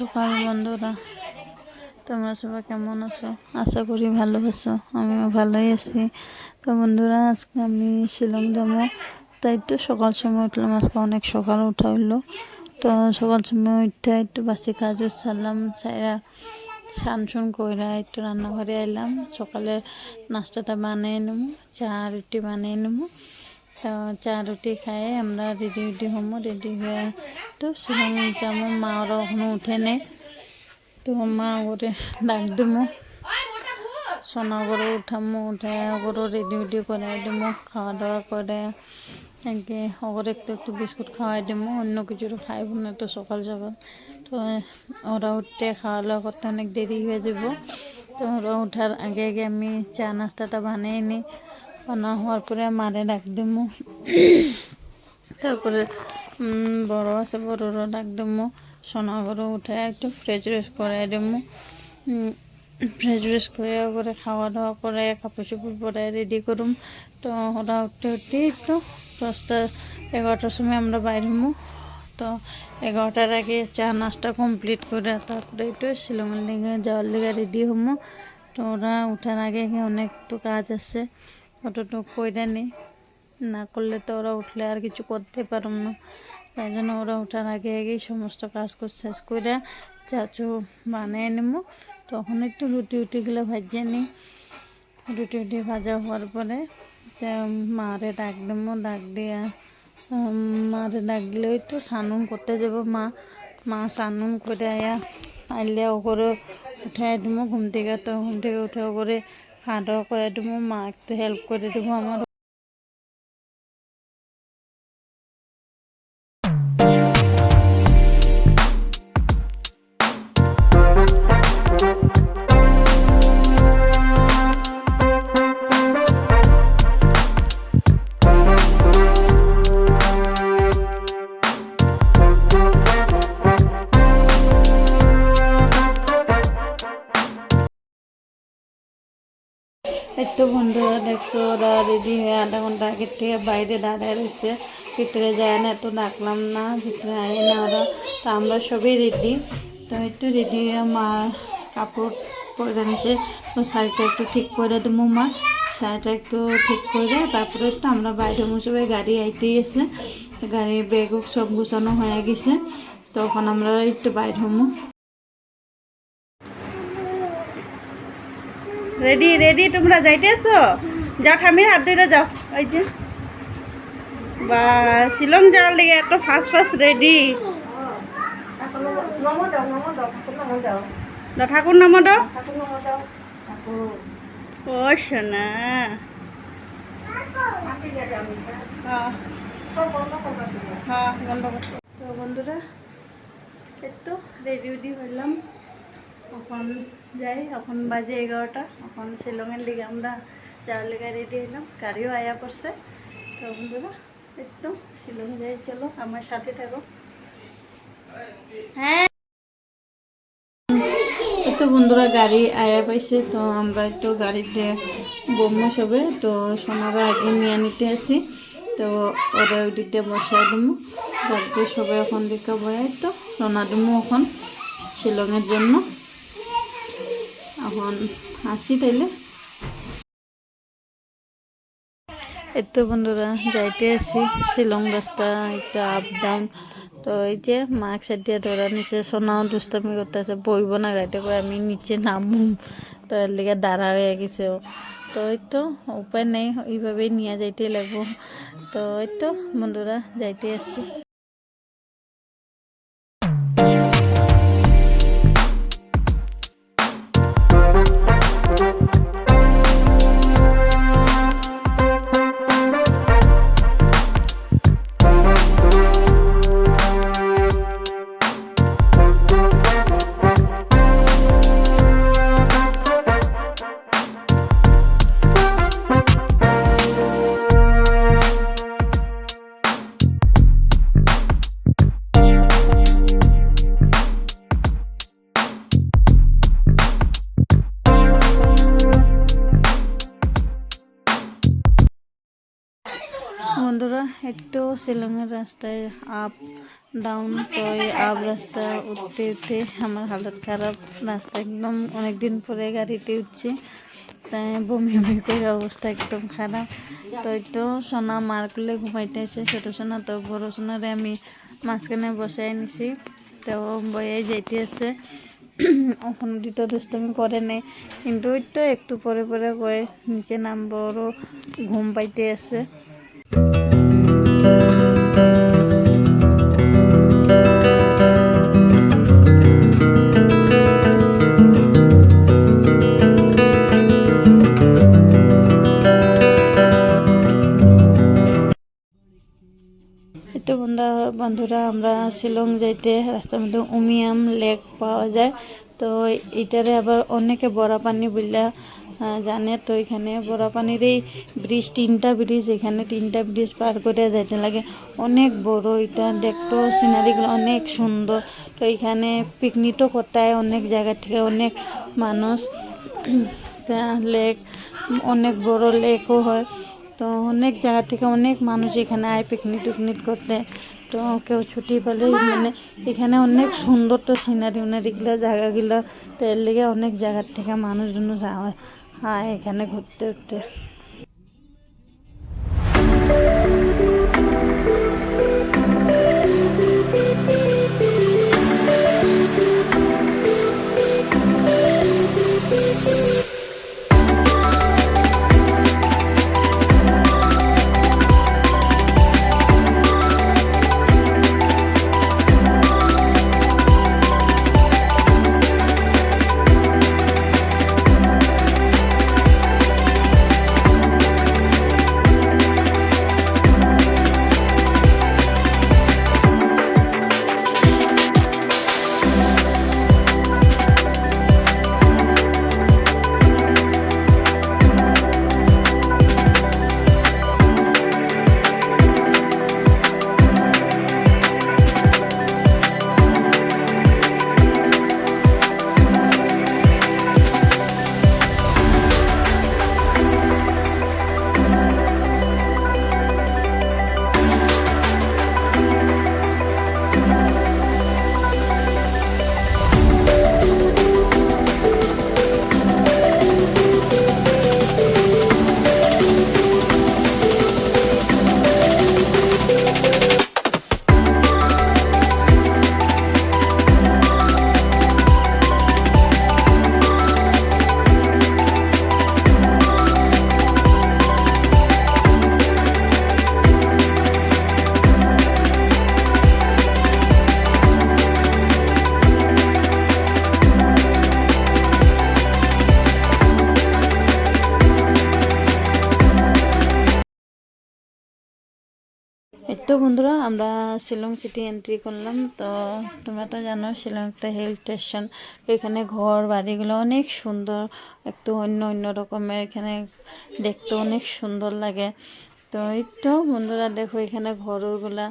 সকাল বন্ধুরা তোমরা সবাই কেমন আছো? আশা করি ভালো আছো, আমিও ভালোই আছি। তো বন্ধুরা, আজকে আমি শিলং যাব তাই তো সকাল সময় উঠলাম, আজকে অনেক সকাল উঠা হইল। তো সকাল সময় উঠে একটু বাসি কাজ ছাড়লাম ছাইরা স্নান শুন কইরা একটু রান্নাঘরে এলাম সকালে নাস্তাটা বানিয়ে নেব, চা রুটি বানিয়ে নেব। তো চা রুটি খাই, আমরা রেডি উডি হমো রেডি হয়ে তো শিলং যাব মা, ওরা এখনও উঠে নেই। তো মা করে ডাক দিমো। সোনা করে উঠামো, উঠে ওগুলো রেডি উডি করাই দিমো খাওয়া দাওয়া করে একে ওগুলো একটু একটু বিস্কুট খাওয়াই দিমো, অন্য কিছু খাইব না তো সকাল সকাল। তো ওরা উঠতে খাওয়া দাওয়া করতে অনেক দেরি হয়ে যাব। তো ওরা ওঠার আগে আগে আমি চা নাস্তাটা বানিয়ে নিই। বানা হওয়ার পরে মারে ডাক দিমো। তারপরে বড় আছে, বড়রও ডাক দিমো। সোনা করে উঠে একটু ফ্রেশ ফ্রেশ করে দিমো। ফ্রেশ ফ্রেশ করে করে খাওয়া দাওয়া করে কাপড় চোপড় পরে রেডি করুম। তো ওরা উঠতে উঠতে একটু দশটা, এগারোটার সময় আমরা বাইর হমু। তো এগারোটার আগে চা নাস্তা কমপ্লিট করে তারপরে একটু শিলংয়ের লিগে যাওয়ার লিগে রেডি হমু। তো ওরা উঠার আগে অনেক তো কাজ আছে। অতটুকু কইরা নেই না করলে তো ওরা উঠলে আর কিছু করতে পারম না। তাই জন্য ওরা ওঠার আগে আগেই সমস্ত কাজ করে শেষ করে চাচু বানিয়ে নেব তখন একটু রুটি উটিগুলো ভাজিয়ে নিই রুটি উটি ভাজা হওয়ার পরে মারে ডাক দেবো ডাক দিয়া মারে ডাক দিলে ওই তো স্নান করতে যাব মা। মা স্নান করে আয়া, আইলে ওপরে উঠাই দেবো ঘুম থেকে তো, ঘুম থেকে উঠে করে খাওয়া দাওয়া করে দেবো মা একটু হেল্প করে দেবো আমার। এই তো বন্ধুরা দেখছ, ওরা রেডি হয়ে আধা ঘণ্টা আগের থেকে বাইরে দাঁড়ায় রয়েছে। ভিতরে যায় না তো ডাকলাম না, ভিতরে আয় না ওরা। তো আমরা সবই রেডি তো একটু রেডি মা কাপড় পরে নিছে। শাড়িটা একটু ঠিক করে দেবো মা। শাড়িটা একটু ঠিক করে, তারপরে একটু আমরা বাইরে সবাই গাড়ি আইতেই এসে গাড়ি, ব্যাগ সব গুছানো হয়ে গেছে। তখন আমরা একটু বাইরে হমো রেডি রেডি তোমরা যাইতেছো যাও ঠামির হাত ধরে যাও। ওই যে। বা, শিলং যাওয়ার লেগে এত ফার্স্ট ফার্স্ট রেডি ঠাকুর নাম দ ও, সোনা। হ্যাঁ। হ্যাঁ বন্ধ তো বন্ধুরা তো রেডি উডি হইলাম। এখন যাই, এখন বাজে এগারোটা। এখন শিলংয়ের লিগে আমরা যাওয়ার লিগে রেডি হইলাম। গাড়িও আয়া পড়ছে। তো বন্ধুরা, একদম শিলং যাই, চলো আমার সাথে থাকো। হ্যাঁ। তো বন্ধুরা, গাড়ি আয়া পাইছে। তো আমরা একটু গাড়িতে বমু সবে তো সোনারা আগে নিয়ে নিতে আসি। তো ওরা ওই দিকটা বসাই দিমু তারপরে সবাই ওখান দিকে বয়াই তো সোনা দিমু এখন শিলংয়ের জন্য। এখন আসি তাইলে এই তো বন্ধুরা যাইতে আছি শিলং রাস্তা একটা আপ ডাউন তো এই যে মাস্ক সাইড দিয়ে ধরা নিচে সোনাও দুষ্টামি করতে আছে বইব না গাড়িতে করে আমি নিচে নামু তো এর লিগে দাঁড়া হয়ে গেছে ও। তো এই তো উপায় নেই এইভাবেই নিয়ে যাইতে লাগবো তো এই তো বন্ধুরা যাইতে আসছি বন্ধুরা, একটু শিলংয়ের রাস্তায় আপ ডাউন এই আপ রাস্তা, উঠতে উঠতে আমার হালত খারাপ। রাস্তা একদম অনেক দিন পরে গাড়িতে উঠছি, তাই বমি বমি করে অবস্থা একদম খারাপ। তো তো সোনা মার করলে ঘুমাইতে এসে, ছোটো সোনা তো বড় সোনারে আমি মাঝখানে বসাই নিছি। তো বয়ে যাইতে আছে। ওখানে দিতে দুষ্টমি করে নেই, কিন্তু ওই তো একটু পরে পরে কয়ে নিচে নামবো ওরও ঘুম পাইতে আছে। তো বন্ধা বন্ধুরা আমরা শিলং যাইতে রাস্তার মধ্যে উমিয়াম লেক পাওয়া যায়। তো এটারে আবার অনেকে বড়া পানি বললা জানে। তো এখানে বড়া পানির এই ব্রিজ, তিনটা ব্রিজ, এখানে তিনটা ব্রিজ পার করে যাইতে লাগে। অনেক বড় এটা, দেখতেও সিনারিগুলো অনেক সুন্দর। তো এখানে পিকনিকও করতে অনেক জায়গা থেকে, অনেক মানুষ। লেক অনেক বড় লেকও হয়। তো অনেক জায়গা থেকে অনেক মানুষ এখানে আয় পিকনিক টিকনিক করতে। তো কেউ ছুটি পেলে মানে এখানে অনেক সুন্দর তো সিনারি উনারিগুলো জায়গাগুলো, তো এর লেগে অনেক জায়গার থেকে মানুষজন আয় এখানে ঘুরতে উঠতে তো বন্ধুরা, আমরা শিলং সিটি এন্ট্রি করলাম। তো তোমরা তো জানো শিলং একটা হিল স্টেশন তো এখানে ঘর, বাড়িগুলো অনেক সুন্দর। একটু অন্য অন্য রকমের এখানে দেখতে অনেক সুন্দর লাগে। তো এই তো বন্ধুরা দেখো এখানে ঘরগুলা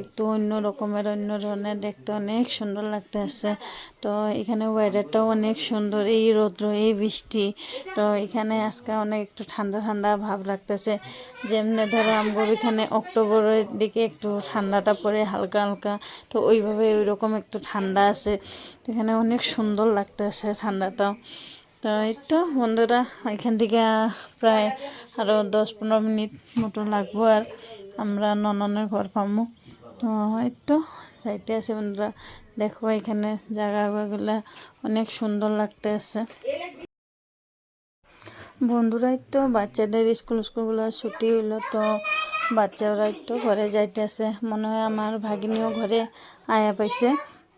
একটু অন্য রকমের, অন্য ধরনের দেখতে অনেক সুন্দর লাগতে আছে তো এখানে ওয়েদারটাও অনেক সুন্দর, এই রৌদ্র, এই বৃষ্টি। তো এখানে আজকে অনেক একটু ঠান্ডা ঠান্ডা ভাব লাগতেছে। যেমনি ধরো আমগর এখানে অক্টোবরের দিকে একটু ঠান্ডাটা পড়ে হালকা হালকা। তো ওইভাবে ওই রকম একটু ঠান্ডা আছে। এখানে অনেক সুন্দর লাগতেছে ঠান্ডাটাও। তো এই তো, বন্ধুরা, এখান থেকে প্রায় আরও দশ পনেরো মিনিট মতো লাগবো আর আমরা নননের ঘর পাবো তো এই তো যাইতে আছে বন্ধুরা, দেখো এখানে জায়গাগুলো অনেক সুন্দর লাগতে আছে। বন্ধুরাই তো, বাচ্চাদের স্কুল স্কুলগুলো ছুটি হইল, তো বাচ্চারা তো ঘরে যাইতেছে। মনে হয় আমার ভাগিনীও ঘরে আয়া পাইছে।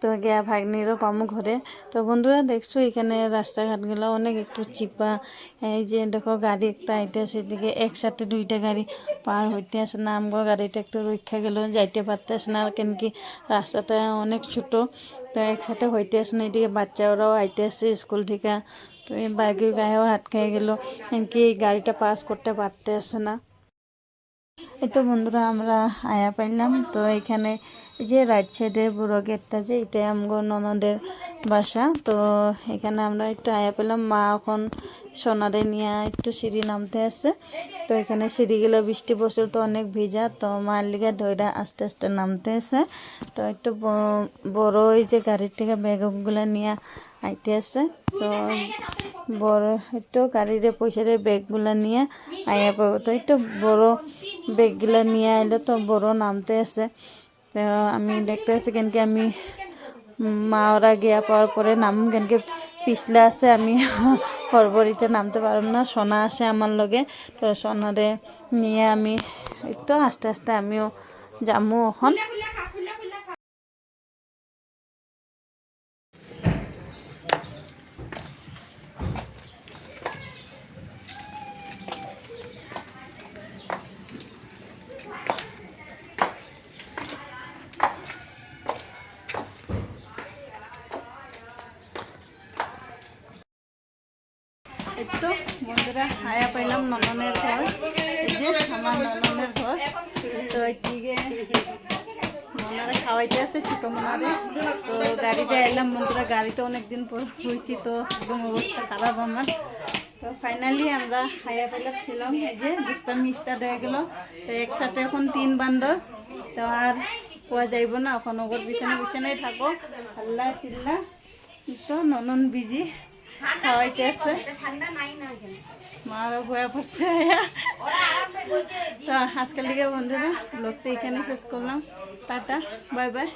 তো গিয়া ভাগ্নিরও পামু ঘরে। তো বন্ধুরা, দেখছ এখানে রাস্তাঘাটগুলো অনেক একটু চিপা। এই যে দেখো, গাড়ি একটা আইতে সেদিকে একসাথে দুইটা গাড়ি পার হইতে আসে না, আমগো গাড়িটা একটু রক্ষা গেল, যাইতে পারতেছে না কেন কি রাস্তাটা অনেক ছোট। তো একসাথে হইতে আসে না, এদিকে বাচ্চারাও আইতে আসে স্কুল থেকে। তো এই বাইকে গায়েও খেয়ে গেল এই গাড়িটা পাস করতে পারতে আসে না। তো বন্ধুরা, আমরা আয়া পাইলাম। তো এখানে যে রাইট সাইডে বুড়ো গেটটা যে এটা আমগো ননদের বাসা। তো এখানে আমরা একটু আয়া পেলাম। মা এখন সোনারে নিয়ে একটু সিঁড়ি নামতে আছে। তো এখানে সিঁড়িগুলো বৃষ্টি বছর তো অনেক ভিজা। তো মার লিগে ধৈরা আস্তে আস্তে নামতে আছে। তো একটু বড় ওই যে গাড়ির থেকে ব্যাগগুলো নিয়ে আইতে আছে। তো বড় একটু গাড়িরে পয়সারে ব্যাগগুলো নিয়ে আইয়া পাবো তো একটু বড় ব্যাগগুলো নিয়ে আইলে তো বড় নামতে আছে। তো আমি দেখতে আছি কেনকে আমি মা ওরা গিয়া পাওয়ার পরে নাম কেনকে পিছলে আছে, আমি হরবরিতে নামতে পারব না। সোনা আছে আমার লগে। তো সোনারে নিয়ে আমি একটু আস্তে আস্তে আমিও যামু এখন। তো বন্ধুরা আয়া পাইলাম নননের ঘর। এই যে আমার নননের ঘর। তো এদিকে মনারে খাওয়াইতে আছে ছোটো মনারে তো গাড়িতে এলাম বন্ধুরা, গাড়িটা অনেকদিন পর হয়েছি তো, একদম অবস্থা খারাপ আমার। তো ফাইনালি আমরা খাইয়া পেলাম ছিলাম এই যে দুষ্টামি স্টার্ট হয়ে গেল। তো একসাথে এখন তিন বান্ধব তো আর পোয়া যাইব না, এখন ওগর বিছানা বিছানায় থাকো। আল্লাহ চিল্লা। তো ননন বিজি। খাওয়াইতে আছে মারা ভয়া পড়ছে। তো আজকাল দিকে বন্ধুরা লোকটা এখানে শেষ করলাম। Tata bye bye.